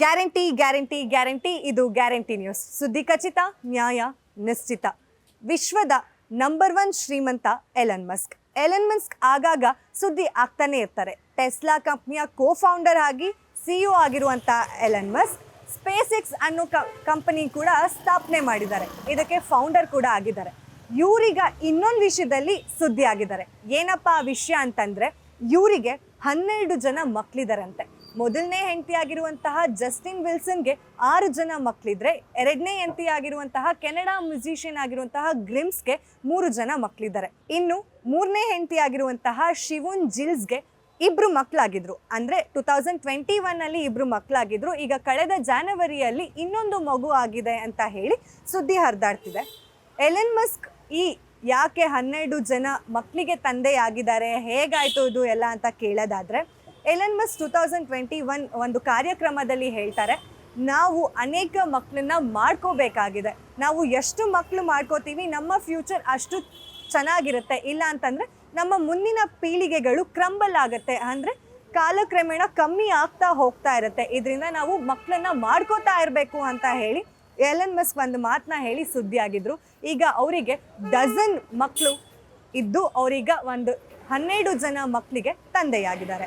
Guarantee guarantee guarantee, ಇದು guarantee news. ಸುದ್ದಿ ಖಚಿತ, ನ್ಯಾಯ ನಿಶ್ಚಿತ. ವಿಶ್ವದ ನಂಬರ್ ಒನ್ ಶ್ರೀಮಂತ ಎಲನ್ ಮಸ್ಕ್ ಎಲನ್ ಮಸ್ಕ್ ಆಗಾಗ ಸುದ್ದಿ ಆಗ್ತಾನೆ ಇರ್ತಾರೆ. ಟೆಸ್ಲಾ ಕಂಪ್ನಿಯ ಕೋ ಫೌಂಡರ್ ಆಗಿ ಸಿಇಒ ಆಗಿರುವಂಥ ಎಲನ್ ಮಸ್ಕ್ ಸ್ಪೇಸ್ ಎಕ್ಸ್ ಅನ್ನೋ ಕಂಪನಿ ಕೂಡ ಸ್ಥಾಪನೆ ಮಾಡಿದ್ದಾರೆ. ಇದಕ್ಕೆ ಫೌಂಡರ್ ಕೂಡ ಆಗಿದ್ದಾರೆ. ಇವರೀಗ ಇನ್ನೊಂದು ವಿಷಯದಲ್ಲಿ ಸುದ್ದಿ ಆಗಿದ್ದಾರೆ. ಏನಪ್ಪ ಆ ವಿಷಯ ಅಂತಂದ್ರೆ, ಇವರಿಗೆ ಹನ್ನೆರಡು ಜನ ಮಕ್ಕಳಿದಾರಂತೆ ಮೊದಲನೇ ಹೆಂಡತಿಯಾಗಿರುವಂತಹ ಜಸ್ಟಿನ್ ವಿಲ್ಸನ್ಗೆ ಆರು ಜನ ಮಕ್ಕಳಿದ್ರೆ ಎರಡನೇ ಹೆಂಡತಿ ಆಗಿರುವಂತಹ ಕೆನಡಾ ಮ್ಯೂಸಿಷಿಯನ್ ಆಗಿರುವಂತಹ ಗ್ರಿಮ್ಸ್ಗೆ ಮೂರು ಜನ ಮಕ್ಕಳಿದ್ದಾರೆ ಇನ್ನು ಮೂರನೇ ಹೆಂಡತಿ ಆಗಿರುವಂತಹ ಶಿವನ್ ಜಿಲ್ಸ್ಗೆ ಇಬ್ರು ಮಕ್ಕಳಾಗಿದ್ರು ಅಂದ್ರೆ ಟೂ ತೌಸಂಡ್ ಟ್ವೆಂಟಿ ಒನ್ ಅಲ್ಲಿ ಇಬ್ರು ಮಕ್ಕಳಾಗಿದ್ರು ಈಗ ಕಳೆದ ಜಾನವರಿಯಲ್ಲಿ ಇನ್ನೊಂದು ಮಗು ಆಗಿದೆ ಅಂತ ಹೇಳಿ ಸುದ್ದಿ ಹರಿದಾಡ್ತಿದೆ. ಎಲೆನ್ ಮಸ್ಕ್ ಈ ಯಾಕೆ ಹನ್ನೆರಡು ಜನ ಮಕ್ಕಳಿಗೆ ತಂದೆಯಾಗಿದ್ದಾರೆ, ಹೇಗಾಯ್ತು ಇದು ಎಲ್ಲ ಅಂತ ಕೇಳೋದಾದ್ರೆ Elon Musk two thousand twenty one ಒಂದು ಕಾರ್ಯಕ್ರಮದಲ್ಲಿ ಹೇಳ್ತಾರೆ, ನಾವು ಅನೇಕ ಮಕ್ಕಳನ್ನ ಮಾಡ್ಕೋಬೇಕಾಗಿದೆ. ನಾವು ಎಷ್ಟು ಮಕ್ಕಳು ಮಾಡ್ಕೋತೀವಿ, ನಮ್ಮ ಫ್ಯೂಚರ್ ಅಷ್ಟು ಚೆನ್ನಾಗಿರುತ್ತೆ. ಇಲ್ಲ ಅಂತಂದರೆ, ನಮ್ಮ ಮುಂದಿನ ಪೀಳಿಗೆಗಳು ಕ್ರಂಬಲ್ ಆಗುತ್ತೆ. ಅಂದರೆ ಕಾಲಕ್ರಮೇಣ ಕಮ್ಮಿ ಆಗ್ತಾ ಹೋಗ್ತಾ ಇರುತ್ತೆ. ಇದರಿಂದ ನಾವು ಮಕ್ಕಳನ್ನ ಮಾಡ್ಕೋತಾ ಇರಬೇಕು ಅಂತ ಹೇಳಿ ಎಲನ್ ಮಸ್ಕ್ ಒಂದು ಮಾತನ್ನ ಹೇಳಿ ಸುದ್ದಿಯಾಗಿದ್ರು. ಈಗ ಅವರಿಗೆ ಡಜನ್ ಮಕ್ಕಳು ಇದ್ದು, ಅವರೀಗ ಒಂದು ಹನ್ನೆರಡು ಜನ ಮಕ್ಕಳಿಗೆ ತಂದೆಯಾಗಿದ್ದಾರೆ.